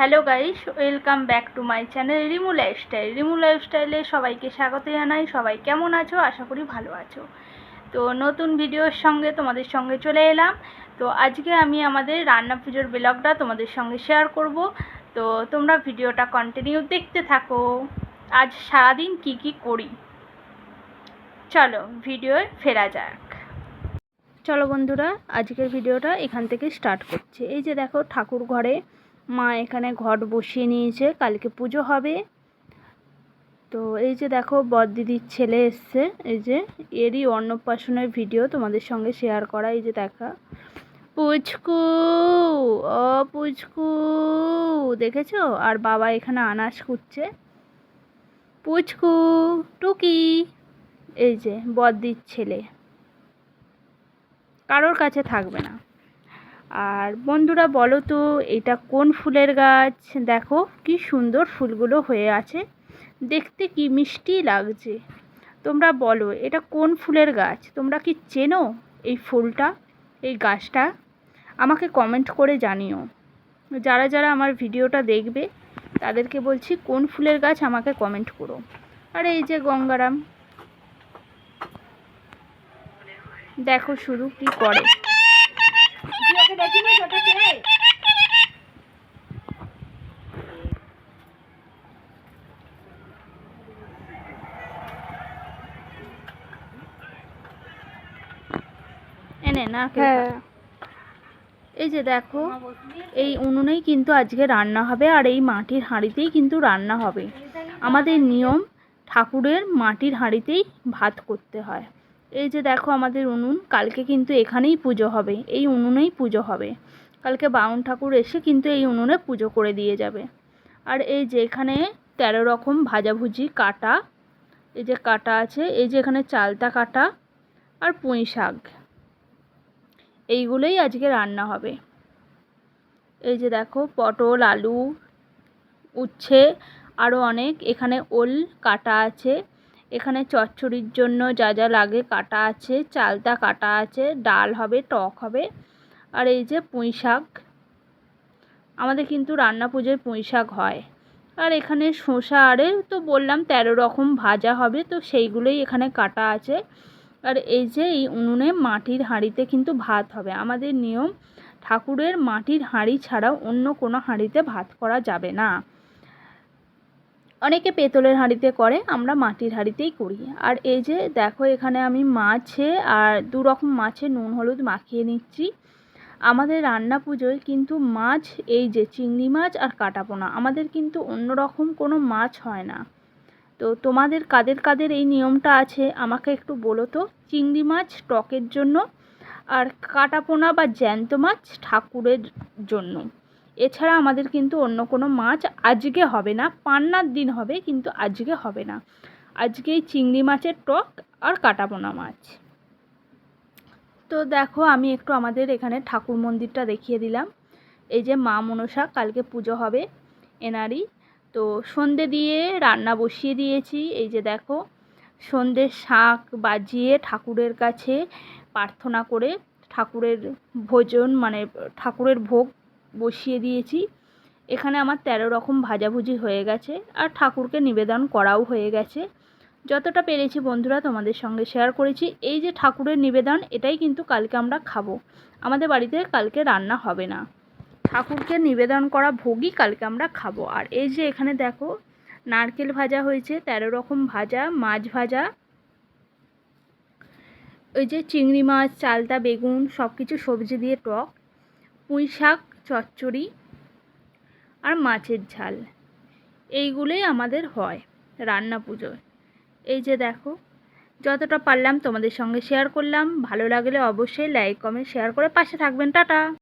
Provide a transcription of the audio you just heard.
Hello guys welcome back to my channel Rimu lifestyle Rimu লাইফস্টাইলে সবাইকে স্বাগত জানাই, সবাই কেমন আছো? আশা করি ভালো আছো। তো নতুন ভিডিওর সঙ্গে তোমাদের সঙ্গে চলে এলাম। তো আজকে আমি আমাদের রান্না পুজোর ব্লগটা তোমাদের সঙ্গে শেয়ার করব। তো তোমরা ভিডিওটা কন্টিনিউ দেখতে থাকো। আজ সারাদিন কি কি করি? চলো ভিডিওয় ফেরা যাক। চলো বন্ধুরা, আজকের ভিডিওটা এখান থেকে স্টার্ট করছি। এই যে দেখো, ঠাকুর ঘরে মা এখানে ঘট বসিয়ে নিয়েছে, কালকে পুজো হবে। তো এই যে দেখো বড়দিদির ছেলে এসছে। এই যে, এরই অন্নপ্রাশনের ভিডিও তোমাদের সঙ্গে শেয়ার করা, এই যে দেখা। পুচকু, ও পুচকু, দেখেছ? আর বাবা এখানে আনাজ খুঁজছে। পুচকু, টুকি, এই যে, বদ্দির ছেলে। কারোর কাছে থাকবে না। আর বন্ধুরা বলো তো, এটা কোন ফুলের গাছ? দেখো কি সুন্দর ফুলগুলো হয়ে আছে। দেখতে কি মিষ্টি লাগছে। তোমরা বলো, এটা কোন ফুলের গাছ? তোমরা কি চেনো এই ফুলটা, এই গাছটা? আমাকে কমেন্ট করে জানিও। যারা যারা আমার ভিডিওটা দেখবে, তাদেরকে বলছি কোন ফুলের গাছ আমাকে কমেন্ট করো। আর এই যে গঙ্গারাম। দেখো শুধু কি করে। এনে না হ্যাঁ। এই যে দেখো এই উনুনেই কিন্তু আজকে রান্না হবে আর এই মাটির হাঁড়িতেই কিন্তু রান্না হবে। আমাদের নিয়ম ঠাকুরের মাটির হাঁড়িতেই ভাত করতে হয়। এই যে দেখো আমাদের উনুন কালকে কিন্তু এখানেই পুজো হবে এই উনুনেই পুজো হবে। কালকে বাউন ঠাকুর এসে কিন্তু এই উনুনে পুজো করে দিয়ে যাবে। আর এই যে এখানে তেরো রকম ভাজাভুজি কাটা, এই যে কাটা আছে, এই যে এখানে চালতা কাটা আর পুঁই শাক। এইগুলোই আজকে রান্না হবে। এই যে দেখো পটল, আলু, উচ্ছে আরও অনেক। এখানে ওল কাটা আছে। এখানে চচ্চড়ির জন্য যা যা লাগে কাটা আছে, চালতা কাটা আছে, ডাল হবে, টক হবে। আর এই যে পুঁই শাক, আমাদের কিন্তু রান্না পুজোয় পুঁই শাক হয়। আর এখানে শসা, আরে তো বললাম তেরো রকম ভাজা হবে, তো সেইগুলোই এখানে কাটা আছে। আর এই যে এই উনুনে মাটির হাঁড়িতে কিন্তু ভাত হবে। আমাদের নিয়ম, ঠাকুরের মাটির হাঁড়ি ছাড়াও অন্য কোনো হাঁড়িতে ভাত করা যাবে না। অনেকে পেতলের হাঁড়িতে করে, আমরা মাটির হাঁড়িতেই করি। আর এই যে দেখো এখানে আমি মাছে আর দু রকম মাছে নুন, হলুদ মাখিয়ে নিচ্ছি। আমাদের রান্না পুজোয় কিন্তু মাছ, এই যে চিংড়ি মাছ আর কাটাপোনা আমাদের কিন্তু অন্য রকম কোনো মাছ হয় না। তো তোমাদের কাদের কাদের এই নিয়মটা আছে, আমাকে একটু বলো তো? চিংড়ি মাছ টকের জন্য আর কাটাপোনা বা জ্যান্ত মাছ ঠাকুরের জন্য। এছাড়া আমাদের কিন্তু অন্য কোনো মাছ আজকে হবে না, পান্নার দিন হবে, কিন্তু আজকে হবে না। আজকে এই চিংড়ি মাছের টক আর কাটাপোনা মাছ। তো দেখো, আমি একটু আমাদের এখানে ঠাকুর মন্দিরটা দেখিয়ে দিলাম। এই যে মা মনসা, কালকে পুজো হবে এনারই। তো সন্ধে দিয়ে রান্না বসিয়ে দিয়েছি। এই যে দেখো সন্ধ্যের শাক বাজিয়ে ঠাকুরের কাছে প্রার্থনা করে ঠাকুরের ভোজন মানে ঠাকুরের ভোগ বসিয়ে দিয়েছি। এখানে আমার তেরো রকম ভাজাভুজি হয়ে গেছে, আর ঠাকুরকে নিবেদন করাও হয়ে গেছে। যতটা পেরেছি বন্ধুরা তোমাদের সঙ্গে শেয়ার করেছি, এই যে ঠাকুরের নিবেদন, এটাই কিন্তু কালকে আমরা খাব। আমাদের বাড়িতে কালকে রান্না হবে না। ঠাকুরকে নিবেদন করা ভোগই কালকে আমরা খাব। আর এই যে এখানে দেখো, নারকেল ভাজা হয়েছে, তেরো রকম ভাজা, মাছ ভাজা, ওই যে চিংড়ি মাছ, চালতা বেগুন সব কিছু সবজি দিয়ে টক, পুঁই শাক, চচ্চড়ি আর মাছের ঝাল। এইগুলোই আমাদের হয় রান্না পুজোয়। এই যে দেখো, যতটা পারলাম তোমাদের সঙ্গে শেয়ার করলাম। ভালো লাগলে অবশ্যই লাইক কমেন্ট শেয়ার করে পাশে থাকবেন। টাটা!